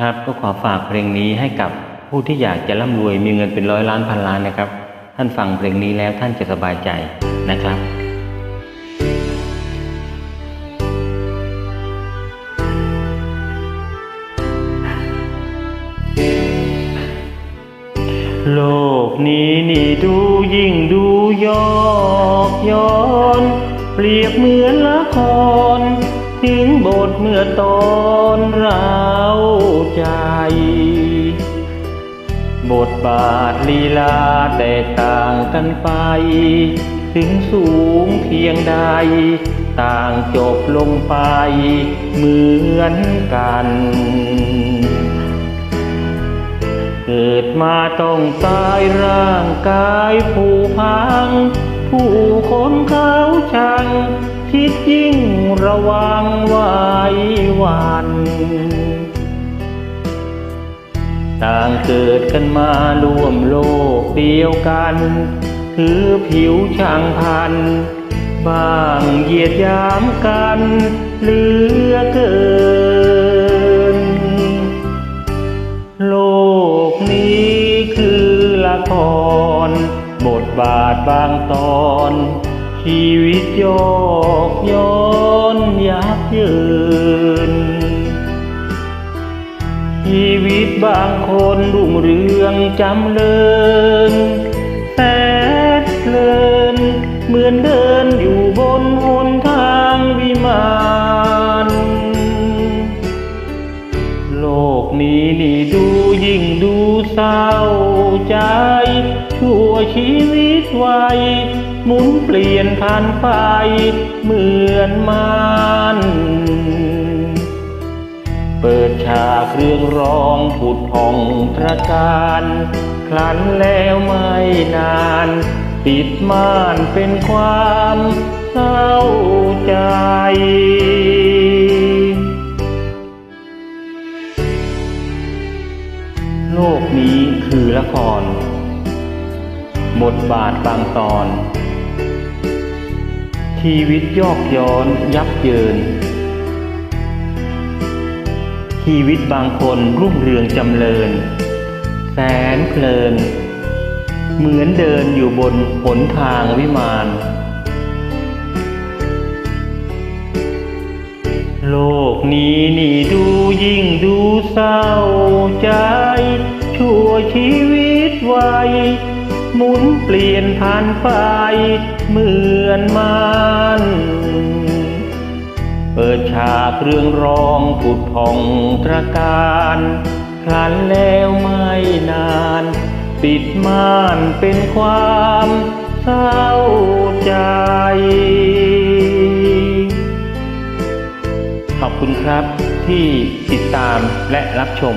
ครับก็ขอฝากเพลงนี้ให้กับผู้ที่อยากจะร่ำรวยมีเงินเป็นร้อยล้านพันล้านนะครับ ท่านฟังเพลงนี้แล้วท่านจะสบายใจนะครับโลกนี้นี่ดูยิ่งดูยอกย้อน เปรียบเหมือนละคร ถึงบทเมื่อตอนรา ใจ บทบาทลีลาแตกต่างกันไป ถึงสูงเพียงใด ต่างจบลงไปเหมือนกันเกิดมาต้องตายร่างกายผู้พัง ผู้คนเขาชัง คิดยิ่งระวังไว้วัน ต่างเกิดกันมาร่วมโลกเดียวกัน ถือผิวช่างพันบ้างเหยียดยามกันเหลือเกิน โลกนี้คือละคร บทบาทบางตอน ชีวิตโยกย้อนยับเยิน ตบางคนรุ่งเรืองจำเลินแสนเพลินเหมือนเดินอยู่บนหนทางวิมานโลกนี้นี่ดูยิ่งดูเศร้าใจชั่วชีวิตไวัยหมุนเปลี่ยนผ่านไปเหมือนมัน งร้องผุดผ่องตระการ คลันแล้วไม่นานปิดม่านเป็นความเศร้าใจโลกนี้คือละคร บทบาทบางตอน ชีวิตยอกย้อนยับเยิน ชีวิตบางคนรุ่งเรืองจำเริญ แสนเพลิน เหมือนเดินอยู่บนหนทางวิมาน โลกนี้นี่ดูยิ่งดูเศร้าใจ ชั่วชีวิตไวัยหมุนเปลี่ยนผ่านไปเหมือนมัน เปิดฉากเรื่องร้องผุดพองตระการคลันแล้วไม่นาน ปิดม่านเป็นความเศร้าใจ ขอบคุณครับที่ติดตามและรับชม